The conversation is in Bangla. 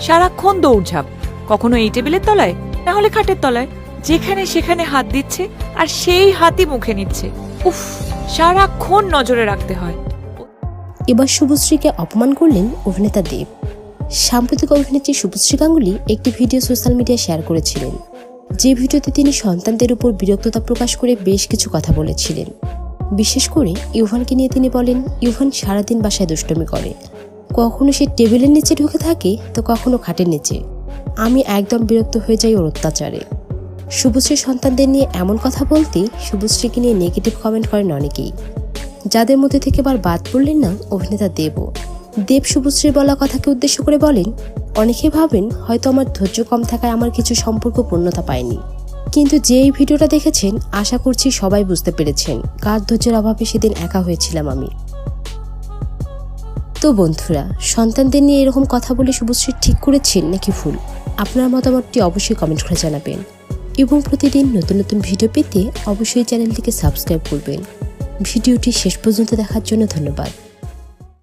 সারাক্ষণ দৌড়ঝাঁপ, কখনো এই টেবিলের তলায়, না হলে খাটের তলায়। যেখানে সেখানে হাত দিচ্ছে আর সেই হাতই মুখে নিচ্ছে। উফ, সারাক্ষণ নজরে রাখতে হয়। এবার শুভশ্রীকে অপমান করলেন অভিনেতা দেব। সাম্প্রতিক অভিনেত্রী শুভশ্রী গাঙ্গুলি একটি ভিডিও সোশ্যাল মিডিয়ায় শেয়ার করেছিলেন। যে ভিডিওতে তিনি সন্তানদের উপর বিরক্ততা প্রকাশ করে বেশ কিছু কথা বলেছিলেন। বিশেষ করে ইউভানকে নিয়ে তিনি বলেন, ইউভান সারাদিন বাসায় দুষ্টমি করে। কখনো সে টেবিলের নিচে ঢুকে থাকে তো কখনো খাটের নিচে। আমি একদম বিরক্ত হয়ে যাই ওর অত্যাচারে। শুভশ্রীর সন্তানদের নিয়ে এমন কথা বলতে শুভশ্রীকে নিয়ে নেগেটিভ কমেন্ট করেন অনেকেই। যাদের মধ্যে থেকে এবার বাদ পড়লেন না, অভিনেতা দেব। দেব শুভশ্রীর বলা কথাকে উদ্দেশ্য করে বলেন, অনেকে ভাবেন হয়তো আমার ধৈর্য কম থাকায় আমার কিছু সম্পর্ক পূর্ণতা পায়নি। কিন্তু যে এই ভিডিওটা দেখেছেন, আশা করছি সবাই বুঝতে পেরেছেন। কার ধৈর্যের অভাবে সেদিন একা হয়েছিলাম আমি। তো বন্ধুরা, সন্তানদের নিয়ে এরকম কথা বলে শুভশ্রী ঠিক করেছেন নাকি ভুল? আপনার মতামতটি অবশ্যই কমেন্ট করে জানাবেন। এবং প্রতিদিন নতুন নতুন ভিডিও পেতে অবশ্যই চ্যানেলটিকে সাবস্ক্রাইব করবেন। ভিডিওটি শেষ পর্যন্ত দেখার জন্য ধন্যবাদ।